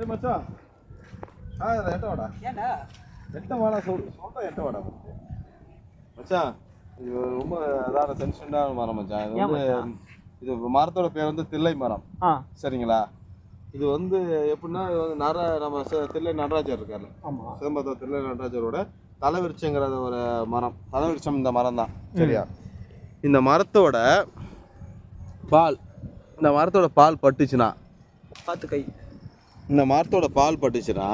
ஏய் மச்சான். ஆ எட்ட வாடா. ஏன்டா எட்ட வாடா சொல் சொல்கிறேன் எட்ட வாடா. மச்சான் இது ரொம்ப அதான சென்சிட்டிவான மரம் மச்சான். இது வந்து? இது மரத்தோட பேர் வந்து தில்லை மரம். சரிங்களா? இது வந்து எப்படின்னா இது வந்து நர நம்ம தில்லை நடராஜர் இருக்கார்ல. சிதம்பரத்தில் தில்லை நடராஜரோட தலைவிருச்சங்கிறது ஒரு மரம். தலைவிருச்சம் இந்த மரம் தான் சரியா இந்த மரத்தோட பால் இந்த மரத்தோட பால் பட்டுச்சுன்னா பார்த்து கை இந்த மரத்தோட பால் பட்டுச்சுன்னா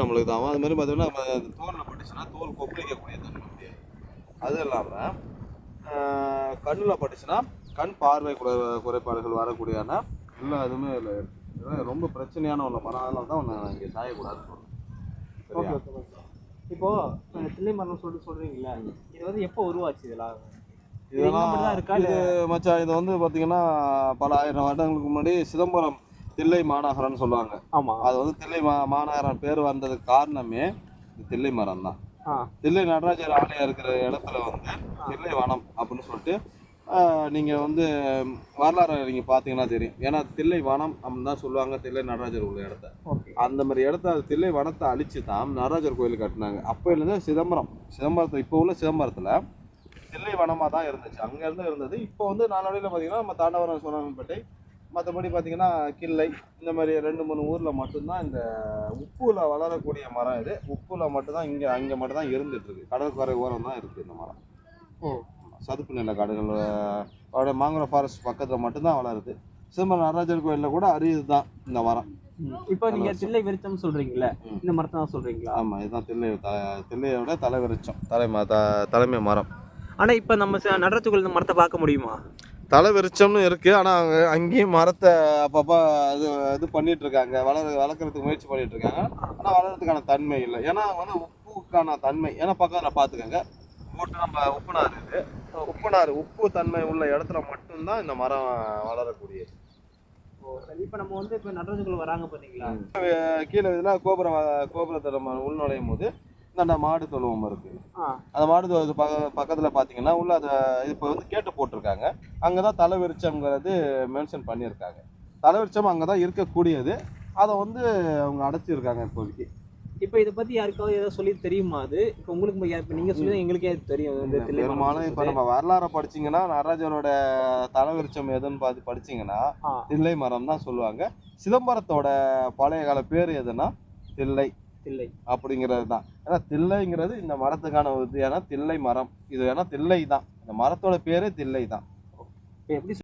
நம்மளுக்கு தான். அது மாதிரி பார்த்தீங்கன்னா நம்ம தோலில் பட்டுச்சுன்னா தோல் கொப்பளிக்கக்கூடிய தன்மை உண்டு. அது இல்லாமல் கண்ணில் பட்டுச்சுன்னா கண் பார்வை குறை குறைபாடுகள் வரக்கூடியான இதில் இருக்கு இதெல்லாம் ரொம்ப பிரச்சனையான ஒன்று மரம் அதனால தான் ஒன்று இங்கே சாயக்கூடாதுன்னு சொல்கிறேன் ஓகே சரியா? ஓகே ஓகே இப்போ இந்த தில்லை மரம் சொல்லிட்டு சொல்றீங்களா இது வந்து எப்போ உருவாச்சு இதெல்லாம்? இது இங்க மட்டும் தான் இருக்கா இது மச்சான் இது வந்து பார்த்தீங்கன்னா பல ஆயிரம் வருடங்களுக்கு முன்னாடி சிதம்பரம் தில்லை மாநகரம்னு சொல்லுவாங்க. ஆமா. அது வந்து தில்லை மா மாநகரம் பேர் வந்ததுக்கு காரணமே தில்லை மரம் தான். தில்லை நடராஜர் ஆலயம் இருக்கிற இடத்துல வந்து தில்லை வனம் அப்படின்னு சொல்லிட்டு ஆஹ், நீங்க வந்து வரலாறு நீங்க பார்த்தீங்கன்னா தெரியும். ஏன்னா தில்லை வனம் அப்படின்னு தான் சொல்லுவாங்க தில்லை நடராஜர் உள்ள இடத்த. அந்த மாதிரி இடத்த அது தில்லை வனத்தை அழிச்சு தான் நடராஜர் கோயில் கட்டினாங்க. அப்போலேருந்து சிதம்பரம். சிதம்பரத்தில் இப்போ உள்ள சிதம்பரத்தில் தில்லை வனமாக தான் இருந்துச்சு. அங்கேருந்து இருந்தது. இப்போ வந்து நாளடைவில் பார்த்தீங்கன்னா நம்ம தாண்டவரம் சோழன்பேட்டை மற்றபடி பார்த்தீங்கன்னா கிள்ளை இந்த மாதிரி ரெண்டு மூணு ஊரில் மட்டும்தான் இந்த உப்புல வளரக்கூடிய மரம் இது. உப்புல மட்டும்தான் இங்கே அங்கே மட்டும் தான் இருந்துட்டு இருக்கு கடற்கரை ஓரம் தான் இருக்குது இந்த மரம். ஓ. சதுப்பு நில காடுகள் மாங்குளம் ஃபாரஸ்ட் பக்கத்தில் மட்டும்தான் வளருது. சிதம்பரம் நடராஜர் கோயிலில் கூட அரியுது தான் இந்த மரம். இப்போ நீங்க தில்லை விருத்தம் சொல்றீங்கல்ல ம். இந்த மரத்தை தான் சொல்றீங்களா? ஆமாம் இதுதான் தில்லை தில்லையோட தலைவிருச்சம் தலைம த தலைமை மரம். ஆனா இப்போ நம்ம நடராஜுக்குள்ள இந்த மரத்தை பார்க்க முடியுமா? தலைவிருச்சம்னு இருக்குது ஆனால் அங்கேயும் மரத்தை அப்பப்போ இது இது பண்ணிட்டு இருக்காங்க வளர வளர்க்குறதுக்கு முயற்சி பண்ணிட்டு இருக்காங்க ஆனால் வளர்கிறதுக்கான தன்மை இல்லை. ஏன்னா வந்து உப்புக்கான தன்மை. ஏன்னா பக்கத்தில் பார்த்துக்கோங்க போட்டு நம்ம உப்புநார் இது. உப்புநார் உப்பு தன்மை உள்ள இடத்துல மட்டும்தான் இந்த மரம் வளரக்கூடியது. இப்போ நம்ம வந்து இப்போ நடராஜுக்குள்ள வராங்க பாத்தீங்களா? அஹ் கீழே இதில் கோபுரம் கோபுரத்தை நம்ம உள்நுழையும் போது இந்த மாடு தொழுவம் இருக்குது ஆ. அந்த மாடு தொழுவத்து பக்க பக்கத்தில் பார்த்தீங்கன்னா உள்ள அதை இப்போ வந்து கேட்டு போட்டிருக்காங்க. அங்கே தான் தலைவிருச்சம்ங்கிறது மென்ஷன் பண்ணியிருக்காங்க. தலைவிருச்சம் அங்கே தான் இருக்கக்கூடியது. அதை வந்து அவங்க அடைச்சிருக்காங்க இப்போதைக்கு. இப்போ இதை பத்தி யாருக்காவது ஏதாவது சொல்லி தெரியுமா அது? இப்போ உங்களுக்கு இப்போ நீங்க சொல்லி எங்களுக்கே தெரியும். பெரும்பாலும் இப்போ நம்ம வரலாறை படிச்சீங்கன்னா நடராஜரோட தலைவிருச்சம் எதுன்னு பார்த்து படிச்சீங்கன்னா தில்லை மரம் தான் சொல்லுவாங்க. சிதம்பரத்தோட பழைய கால பேர் எதுனா தில்லை. தில்லை. அப்படிங்கிறது தான் ஏன்னா தில்லைங்கிறது இந்த மரத்துக்கான இது ஏன்னா தில்லை மரம். இது ஏன்னா தில்லை தான் இந்த மரத்தோட பேரே தில்லை தான் எப்படி